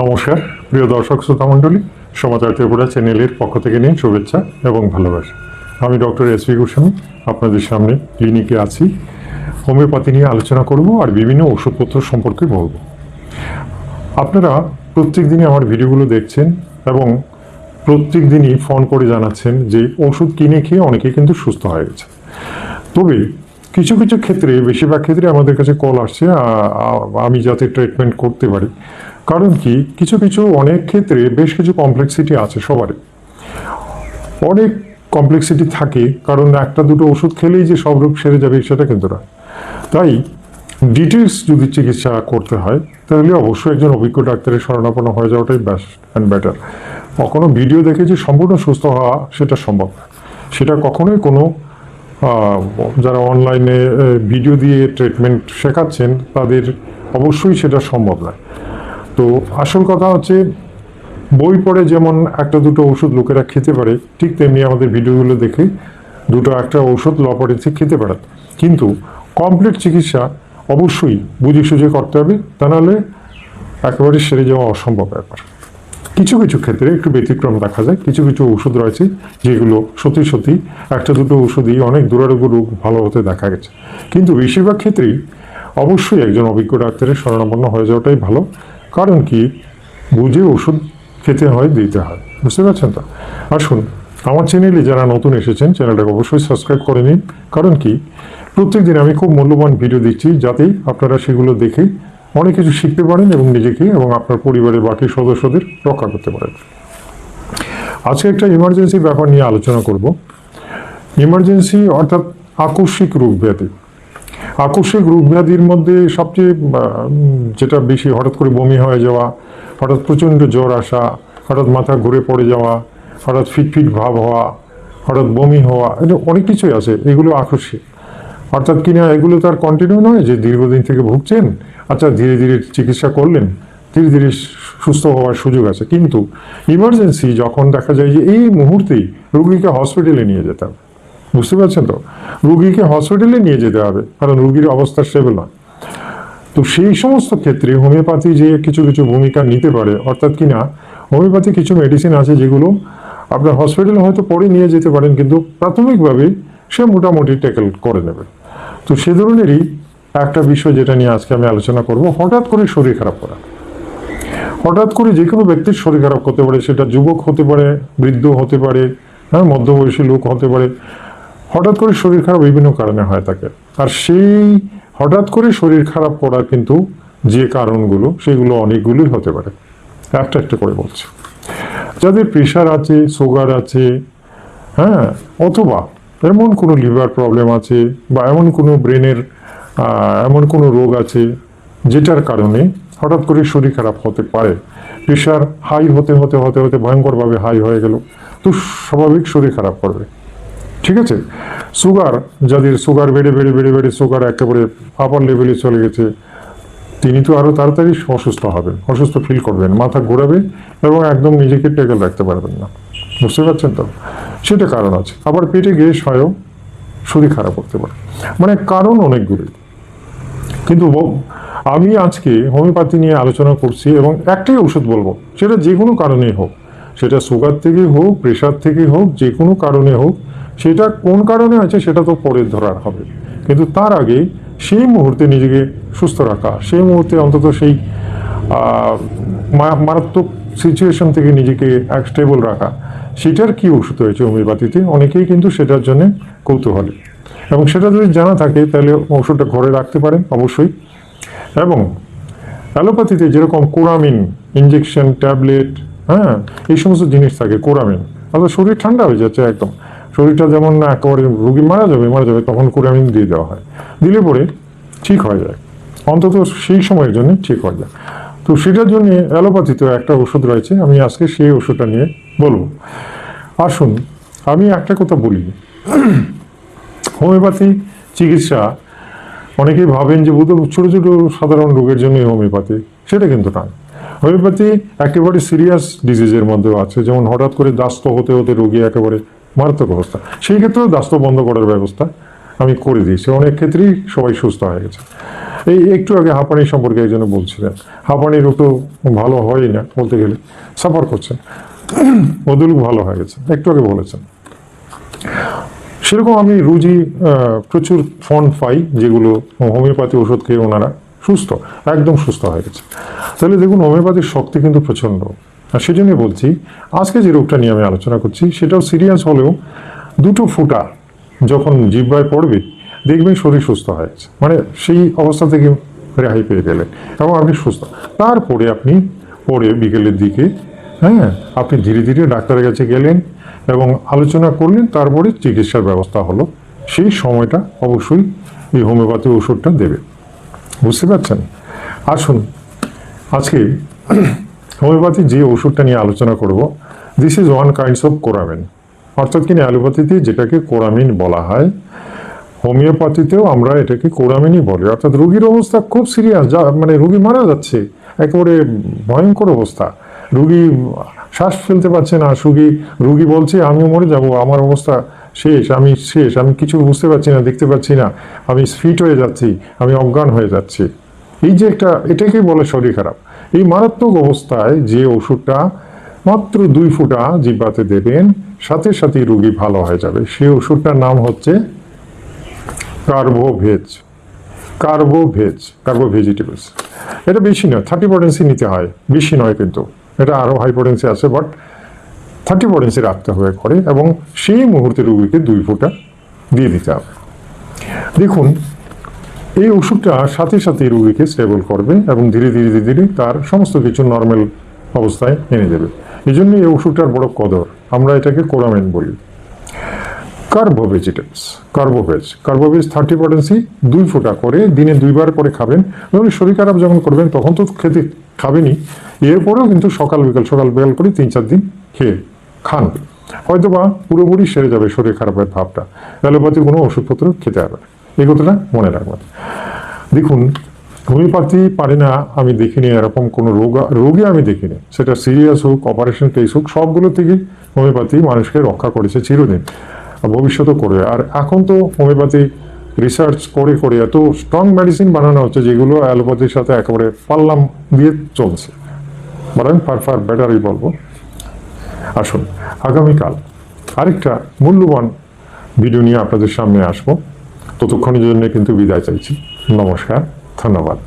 নমস্কার, প্রিয় দর্শক শ্রোতা মণ্ডলী সমাচার ত্রিপুরা চ্যানেলের পক্ষ থেকে নিন শুভেচ্ছা এবং ভালোবাসা। আমি ডক্টর এস ভি গোস্বামী, আপনাদের সামনে ক্লিনিকে আছি। হোমিওপ্যাথি নিয়ে আলোচনা করব আর বিভিন্ন ওষুধপত্র সম্পর্কে বলব। আপনারা প্রত্যেক দিনই আমার ভিডিওগুলো দেখছেন এবং প্রত্যেক দিনই ফোন করে জানাচ্ছেন যে ওষুধ কিনে খেয়ে অনেকে কিন্তু সুস্থ হয়ে গেছে। তবে কিছু কিছু ক্ষেত্রে, বেশিরভাগ ক্ষেত্রে আমাদের কাছে কল আসছে আমি যাতে ট্রিটমেন্ট করতে পারি কারণ কি? কিছু কিছু অনেক ক্ষেত্রে বেশ কিছু কমপ্লেক্সিটি আছে সবারই। অনেক কমপ্লেক্সিটি থাকে, কারণ একটা, দুটো ওষুধ খেলেই যে সব রোগ সেরে যাবে, সেটা কিন্তু না তাই ডিটেলস যদি চিকিৎসা করতে হয়, তাহলে অবশ্যই একজন অভিজ্ঞ ডাক্তারের শরণাপন্ন হয়ে যাওয়াটাই বেস্ট অ্যান্ড বেটার কখনো ভিডিও দেখে যে সম্পূর্ণ সুস্থ হওয়া সেটা সম্ভব না। সেটা কখনোই কোনো যারা অনলাইনে ভিডিও দিয়ে ট্রিটমেন্ট শেখাচ্ছেন, তাদের অবশ্যই সেটা সম্ভব নয়। তো আসল কথা হচ্ছে, বই পড়ে যেমন একটা দুটো ওষুধ লোকেরা খেতে পারে, ঠিক তেমনি আমাদের ভিডিওগুলো দেখে দুটো একটা ওষুধ ল পড়েছে খেতে পারে। কিন্তু কমপ্লিট চিকিৎসা অবশ্যই বুঝে সুঝে করতে হবে, তা নাহলে একেবারে সেরে যাওয়া অসম্ভব ব্যাপার। কিছু কিছু ক্ষেত্রে একটু ব্যতিক্রম দেখা যায়, কিছু কিছু ওষুধ রয়েছে যেগুলো সত্যি সত্যি একটা দুটো ওষুধই অনেক দুরারোগ্য রোগ ভালো হতে দেখা গেছে। কিন্তু বেশিরভাগ ক্ষেত্রেই অবশ্যই একজন অভিজ্ঞ ডাক্তারের শরণাপন্ন হয়ে যাওয়াটাই ভালো। কারণ কি? বুঝে ওষুধ খেতে হয়, দিতে হয়। বুঝতে পারছেন তো? আসুন আমার চ্যানেলে যারা নতুন এসেছেন চ্যানেলটাকে অবশ্যই সাবস্ক্রাইব করে নিন। কারণ কি? প্রত্যেক দিন আমি খুব মূল্যবান ভিডিও দিচ্ছি, যাতেই আপনারা সেগুলো দেখে অনেক কিছু শিখতে পারেন এবং নিজেকে এবং আপনার পরিবারের বাকি সদস্যদের রক্ষা করতে পারেন। আজকে একটা ইমার্জেন্সি ব্যাপার নিয়ে আলোচনা করব। ইমার্জেন্সি অর্থাৎ আকস্মিক রোগ ব্যাধি। আকস্মিক ব্যাধির মধ্যে সবচেয়ে যেটা বেশি হঠাৎ করে বমি হয়ে যাওয়া, হঠাৎ প্রচণ্ড জ্বর আসা, হঠাৎ মাথা ঘুরে পড়ে যাওয়া, হঠাৎ ফিটফিট ভাব হওয়া, হঠাৎ বমি হওয়া, এটা অনেক কিছুই আছে, এগুলো আকস্মিক। অর্থাৎ কিনা এগুলো তার কন্টিনিউ নয় যে দীর্ঘদিন থেকে ভুগছেন আচ্ছা ধীরে ধীরে চিকিৎসা করলেন, ধীরে ধীরে সুস্থ হওয়ার সুযোগ আছে। কিন্তু ইমার্জেন্সি যখন দেখা যায় যে এই মুহূর্তেই রুগীকে হসপিটালে নিয়ে যেতে হবে। বুঝতে পারছেন তো? রুগীকে হসপিটালে নিয়ে যেতে হবে, কারণ রুগীর অবস্থা স্টেবল নয়। তো সেই সমস্ত ক্ষেত্রে হোমিওপ্যাথি যে কিছু কিছু ভূমিকা নিতে পারে, অর্থাৎ কিনা হোমিওপ্যাথি কিছু মেডিসিন আছে যেগুলো আপনার হসপিটালে হয়তো পরে নিয়ে যেতে পারেন, কিন্তু প্রাথমিকভাবে সে মোটামুটি ট্যাকেল করে নেবে। তো সে ধরনেরই একটা বিষয় যেটা নিয়ে আজকে আমি আলোচনা করব, হঠাৎ করে শরীর খারাপ করা। হঠাৎ করে যে কোনো ব্যক্তির শরীর খারাপ হতে পারে, সেটা যুবক হতে পারে, বৃদ্ধ হতে পারে হ্যাঁ মধ্যবয়সী লোক হতে পারে। হঠাৎ করে শরীর খারাপ বিভিন্ন কারণে হয় থাকে আর সেই হঠাৎ করে শরীর খারাপ করার কিন্তু যে কারণগুলো, সেগুলো অনেকগুলোই হতে পারে। একটা একটা করে বলছি। যাদের প্রেশার আছে সুগার আছে হ্যাঁ অথবা এমন কোনো লিভার প্রবলেম আছে বা এমন কোনো ব্রেনের এমন কোনো রোগ আছে যেটার কারণে হঠাৎ করে শরীর খারাপ হতে পারে। প্রেশার হাই হতে হতে হতে হতে ভয়ঙ্করভাবে হাই হয়ে গেল। তো স্বাভাবিক শরীর খারাপ করবে। ঠিক আছে? সুগার যাদের সুগার বেড়ে বেড়ে বেড়ে বেড়ে সুগার একেবারে আপার লেভেলে চলে গেছে, তিনি তো আরও তাড়াতাড়ি অসুস্থ হবেন, অসুস্থ ফিল করবেন, মাথা ঘোরাবে এবং একদম নিজেকে টেকেল রাখতে পারবেন না। বুঝতে পারছেন তো? সেটা কারণ আছে। আবার পেটে গ্যাস হয়েও, শরীর খারাপ করতে পারে। মানে কারণ অনেকগুলি কিন্তু আমি আজকে হোমিওপ্যাথি নিয়ে আলোচনা করছি এবং একটাই ওষুধ বলব, সেটা যে কোনো কারণেই হোক। সেটা সুগার থেকে হোক প্রেশার থেকে হোক, যে কোনো কারণে হোক, সেটা কোন কারণে আছে সেটা তো পরে ধরার হবে। কিন্তু তার আগে সেই মুহূর্তে নিজেকে সুস্থ রাখা, সেই মুহূর্তে অন্তত সেই মারাত্মক সিচুয়েশন থেকে নিজেকে এক স্টেবল রাখা, সেটার কি ওষুধ হয়েছে হোমিওপ্যাথিতে অনেকেই কিন্তু সেটার জন্য কৌতূহলী। এবং সেটা যদি জানা থাকে, তাহলে ওষুধটা ঘরে রাখতে পারেন, অবশ্যই। এবং অ্যালোপ্যাথিতে যেরকম কোরামিন ইঞ্জেকশন ট্যাবলেট হ্যাঁ এই সমস্ত জিনিস থাকে, কোরামিন। অর্থাৎ শরীর ঠান্ডা হয়ে যাচ্ছে একদম। শরীরটা যেমন না একেবারে রুগী মারা যাবে মারা যাবে, তখন কোরামিন দিয়ে দেওয়া হয়। দিলে পরে ঠিক হয়ে যায়। অন্তত সেই সময়ের জন্য ঠিক হয়ে যায়। তো সেটার জন্য অ্যালোপ্যাথিতে একটা ওষুধ রয়েছে, আমি আজকে সেই ওষুধটা নিয়ে বলব। আসুন, আমি একটা কথা বলি। হোমিওপ্যাথি চিকিৎসা, অনেকেই ভাবেন যে বোধ ছোটো ছোটো সাধারণ রোগের জন্যই হোমিওপ্যাথি, সেটা কিন্তু না হোমিওপ্যাথি একেবারে সিরিয়াস ডিজিজের মধ্যেও আছে। যেমন হঠাৎ করে দাস্ত হতে হতে রোগী একেবারে মারাত্মক অবস্থা। সেই ক্ষেত্রেও দাস্ত বন্ধ করার ব্যবস্থা আমি করে দিয়েছি। অনেক ক্ষেত্রেই সবাই সুস্থ হয়ে গেছে। এই একটু আগে হাঁপানি সম্পর্কে একজন বলছিলেন। হাঁপানি রোগ তো ভালো হয়ই না বলতে গেলে। সাফার করছেন। ওদুলুক ভালো হয়ে গেছে। একটু আগে বলেছেন। সেরকম আমি রুজি প্রচুর ফন্ড পাই যেগুলো হোমিওপ্যাথি ওষুধ খেয়ে ওনারা সুস্থ, একদম সুস্থ হয়ে গেছে। তাহলে দেখুন হোমিওপ্যাথির শক্তি কিন্তু প্রচণ্ড। আর সেজন্যই বলছি, আজকে যে রোগটা নিয়ে আমি আলোচনা করছি, সেটাও সিরিয়াস হলেও দুটো ফুটা যখন জিব্বায় পড়বে, দেখবেন শরীর সুস্থ হয়ে গেছে। মানে সেই অবস্থা থেকে রেহাই পেয়ে গেলেন এবং আপনি সুস্থ। তারপরে আপনি পরে বিকেলের দিকে হ্যাঁ আপনি ধীরে ধীরে ডাক্তারের কাছে গেলেন এবং আলোচনা করলেন, তারপরে চিকিৎসার ব্যবস্থা হলো। সেই সময়টা অবশ্যই এই হোমিওপ্যাথি ওষুধটা দেবে। বুঝতে পারছেন? আসুন, আজকে হোমিওপ্যাথি যে ওষুধটা নিয়ে আলোচনা করব this is one kinds of Coramine. অর্থাৎ কিনা অ্যালোপ্যাথিতে যেটাকে কোরামিন বলা হয়, হোমিওপ্যাথিতেও আমরা এটাকে কোরামিনই বলি। অর্থাৎ রুগীর অবস্থা খুব সিরিয়াস যা মানে রুগী মারা যাচ্ছে, একেবারে ভয়ঙ্কর অবস্থা। রুগী শ্বাস ফেলতে পারছে না, রুগী রুগী বলছে, আমিও মরে যাব, আমার অবস্থা শেষ, আমি শেষ, আমি কিছু বুঝতে পারছি না, দেখতে পাচ্ছি না। আমি ফিট হয়ে যাচ্ছি, আমি অজ্ঞান হয়ে যাচ্ছি। এই যে একটা এটাকে বলে শরীর খারাপ। এই মারাত্মক অবস্থায় যে ওষুধটা মাত্র দুই ফুটা জিব্বাতে দেবেন, সাথে সাথে রুগী ভালো হয়ে যাবে। সেই ওষুধটার নাম হচ্ছে কার্বোভেজ। কার্বোভেজ কার্বো ভেজিটেবলস এটা বেশি নয়, থার্টি পটেন্সি নিতে হয়। বেশি নয় কিন্তু। এটা আরও হাই পটেন্সি আছে বাট থার্টি পটেন্সি রাখতে হবে করে এবং সেই মুহূর্তে রুগীকে দুই ফোঁটা দিয়ে দিতে হবে। দেখুন, এই ওষুধটা সাথে সাথে রুগীকে স্টেবল করবে এবং ধীরে ধীরে ধীরে ধীরে তার সমস্ত কিছু নর্মাল অবস্থায় এনে দেবে। এই জন্য এই ওষুধটার বড় কদর, আমরা এটাকে কোরামেন বলি। Carbo vegetables carbo veg carbo veg thirty potency দুই ফোঁটা করে, দিনে দুইবার করে খাবেন। এবং শরীর খারাপ যখন করবেন, তখন তো খেতে খাবেনই। এরপরেও কিন্তু সকাল বিকাল সকাল বিকাল করে তিন চার দিন খেয়ে খান। হয়তো বা পুরোপুরি সেরে যাবে শরীর খারাপের ভাবটা। অ্যালোপ্যাথি কোনো ওষুধপত্র খেতে হবে এই কথাটা মনে রাখবেন। দেখুন, হোমিওপ্যাথি পারে না, আমি দেখিনি, এরকম কোনো রোগ রোগে আমি দেখিনি। সেটা সিরিয়াস হোক, অপারেশন কেস হোক, সবগুলো থেকে হোমিওপ্যাথি মানুষকে রক্ষা করেছে চিরদিন। ভবিষ্যতেও করবে। আর এখন তো হোমিওপ্যাথি রিসার্চ করে করে এত স্ট্রং মেডিসিন বানানো হচ্ছে, যেগুলো অ্যালোপ্যাথির সাথে একেবারে পাল্লাম দিয়ে চলছে। বরং ফার ফার বেটারই বলব। আসুন। আগামীকাল আরেকটা মূল্যবান ভিডিও নিয়ে আপনাদের সামনে আসব। ততক্ষণের জন্য কিন্তু বিদায় চাইছি। নমস্কার, ধন্যবাদ।